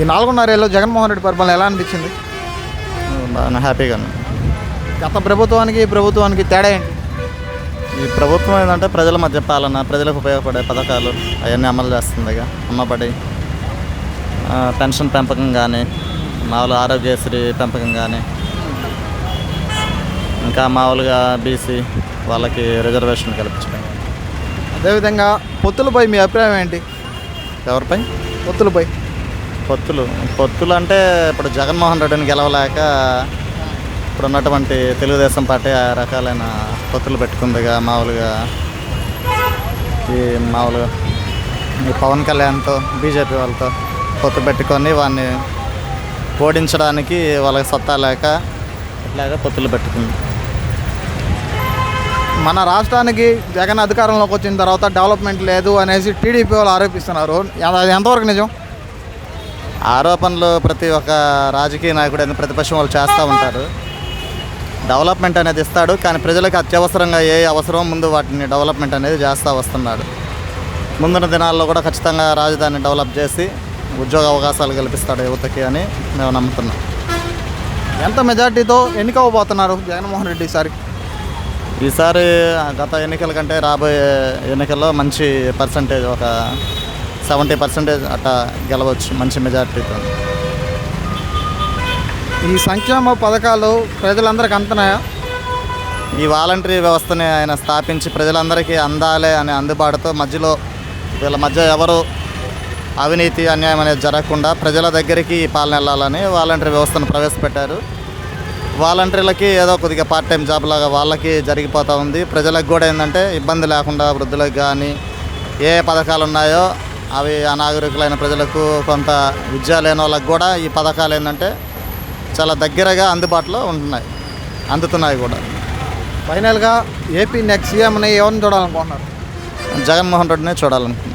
ఈ నాలుగున్నరేళ్ళు జగన్మోహన్ రెడ్డి పరిపాలన ఎలా అనిపించింది? బాగా హ్యాపీగా. గత ప్రభుత్వానికి ఈ ప్రభుత్వానికి తేడా ఏంటి? ఈ ప్రభుత్వం ఏంటంటే ప్రజల మధ్య పాలన ప్రజలకు ఉపయోగపడే పథకాలు అవన్నీ అమలు చేస్తుంది ఇక. అమ్మబడి పెన్షన్ పెంపకం కానీ మామూలు ఆరోగ్యశ్రీ పెంపకం కానీ. ఇంకా మామూలుగా బీసీ వాళ్ళకి రిజర్వేషన్ కల్పించడం. అదేవిధంగా పొత్తులపై మీ అభిప్రాయం ఏంటి? ఎవరిపై? పొత్తులపై. పొత్తులు. పొత్తులు అంటే ఇప్పుడు జగన్మోహన్ రెడ్డిని గెలవలేక ఇప్పుడు ఉన్నటువంటి తెలుగుదేశం పార్టీ ఆ రకాలైన పొత్తులు పెట్టుకుందిగా మామూలుగా ఈ మామూలుగా ఈ పవన్ కళ్యాణ్తో బీజేపీ వాళ్ళతో పొత్తు పెట్టుకొని వాడిని ఓడించడానికి వాళ్ళకి సత్తా లేక ఇట్లాగా పొత్తులు పెట్టుకుంది. మన రాష్ట్రానికి జగన్ అధికారంలోకి వచ్చిన తర్వాత డెవలప్మెంట్ లేదు అనేసి టీడీపీ వాళ్ళు ఆరోపిస్తున్నారు. అది ఎంతవరకు నిజం? ఆరోపణలు ప్రతి ఒక్క రాజకీయ నాయకుడు అయిన ప్రతిపక్షం వాళ్ళు చేస్తూ ఉంటారు. డెవలప్మెంట్ అనేది ఇస్తాడు కానీ ప్రజలకు అత్యవసరంగా ఏ అవసరం ముందు వాటిని డెవలప్మెంట్ అనేది చేస్తూ వస్తున్నాడు. ముందున్న దినాల్లో కూడా ఖచ్చితంగా రాజధాని డెవలప్ చేసి ఉద్యోగ అవకాశాలు కల్పిస్తాడు యువతకి అని మేము నమ్ముతున్నాం. ఎంత మెజార్టీతో ఎన్నికవబోతున్నారు జగన్మోహన్ రెడ్డి ఈసారి? ఈసారి గత ఎన్నికల కంటే రాబోయే ఎన్నికల్లో మంచి పర్సంటేజ్ ఒక సెవెంటీ పర్సెంటేజ్ అట్లా గెలవచ్చు మంచి మెజార్టీతో. ఈ సంక్షేమ పథకాలు ప్రజలందరికీ అందుతున్నాయా ఈ వాలంటరీ వ్యవస్థని ఆయన స్థాపించి ప్రజలందరికీ అందాలే అనే అందుబాటుతో మధ్యలో వీళ్ళ మధ్య ఎవరు అవినీతి అన్యాయం అనేది జరగకుండా ప్రజల దగ్గరికి ఈ పాలన వెళ్ళాలని వాలంటరీ వ్యవస్థను ప్రవేశపెట్టారు. వాలంటీర్లకి ఏదో కొద్దిగా పార్ట్ టైం జాబ్ లాగా వాళ్ళకి జరిగిపోతూ ఉంది. ప్రజలకు కూడా ఏంటంటే ఇబ్బంది లేకుండా వృద్ధులకు కానీ ఏ పథకాలు ఉన్నాయో అవి అనాగరికులైన ప్రజలకు కొంత విద్య లేని వాళ్ళకి కూడా ఈ పథకాలు ఏంటంటే చాలా దగ్గరగా అందుబాటులో ఉంటున్నాయి అందుతున్నాయి కూడా. ఫైనల్గా ఏపీ నెక్స్ట్ సీఎంని ఎవరిని చూడాలనుకుంటున్నారు? జగన్మోహన్ రెడ్డినే చూడాలనుకుంటున్నాను.